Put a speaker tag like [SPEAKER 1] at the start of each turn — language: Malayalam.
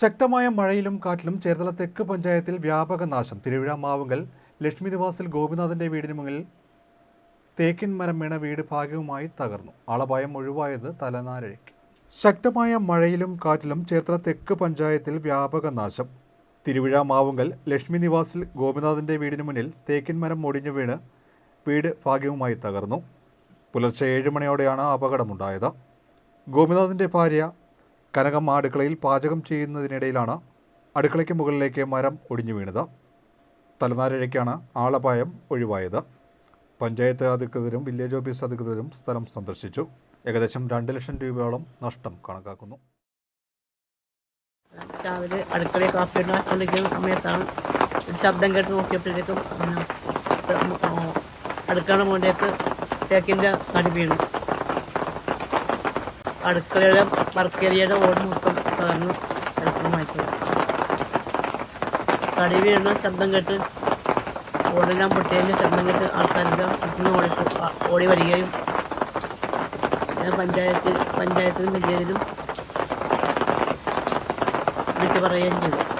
[SPEAKER 1] ശക്തമായ മഴയിലും കാറ്റിലും ചേർത്തല തെക്ക് പഞ്ചായത്തിൽ വ്യാപക നാശം. തിരുവിഴ മാവുങ്കൽ ലക്ഷ്മി നിവാസിൽ ഗോപിനാഥന്റെ വീടിന് മുന്നിൽ തേക്കിൻ മരം വീണ വീട് ഭാഗികമായി തകർന്നു. ആളപായം ഒഴിവായത് തലനാരഴയ്ക്ക്. ശക്തമായ മഴയിലും കാറ്റിലും ചേർത്തല തെക്ക് പഞ്ചായത്തിൽ വ്യാപക നാശം. തിരുവിഴ മാവുങ്കൽ ലക്ഷ്മി നിവാസിൽ ഗോപിനാഥന്റെ വീടിന് മുന്നിൽ തേക്കിൻ മരം ഒടിഞ്ഞു വീണ് വീട് ഭാഗികമായി തകർന്നു. പുലർച്ചെ ഏഴ് മണിയോടെയാണ് അപകടമുണ്ടായത്. ഗോപിനാഥിന്റെ ഭാര്യ കനകമ്മ അടുക്കളയിൽ പാചകം ചെയ്യുന്നതിനിടയിലാണ് അടുക്കളയ്ക്ക് മുകളിലേക്ക് മരം ഒടിഞ്ഞു വീണത്. തലനാരിഴയ്ക്കാണ് ആളപായം ഒഴിവായത്. പഞ്ചായത്ത് അധികൃതരും വില്ലേജ് ഓഫീസ് അധികൃതരും സ്ഥലം സന്ദർശിച്ചു. ഏകദേശം രണ്ട് ലക്ഷം രൂപയോളം നഷ്ടം കണക്കാക്കുന്നു.
[SPEAKER 2] രാവിലെ അടുക്കളയിൽ കാപ്പി ഉണ്ടാക്കിക്കൊണ്ടിരിക്കുന്ന സമയത്താണ് ശബ്ദം കേട്ട് നോക്കിയപ്പോഴത്തേക്കും അടുക്കള മുകളിലേക്ക് തേക്കിന്റെ തടി വീണു. അടുക്കളയുടെ വർക്കേരിയയുടെ ഓട് മൊത്തം തകർന്ന് കിടക്കുന്നതായിപ്പോയി കടി വീണ ശബ്ദം കേട്ട് ഓടെല്ലാം പൊട്ടിയതിന്റെ ശബ്ദം കേട്ട് ആൾക്കാരെല്ലാം അടുത്തുനിന്ന് ഓടി ഓടി വരികയും പഞ്ചായത്ത് പഞ്ചായത്തിലും വലിയതിലും വിളിച്ച് പറയുകയും ചെയ്തു.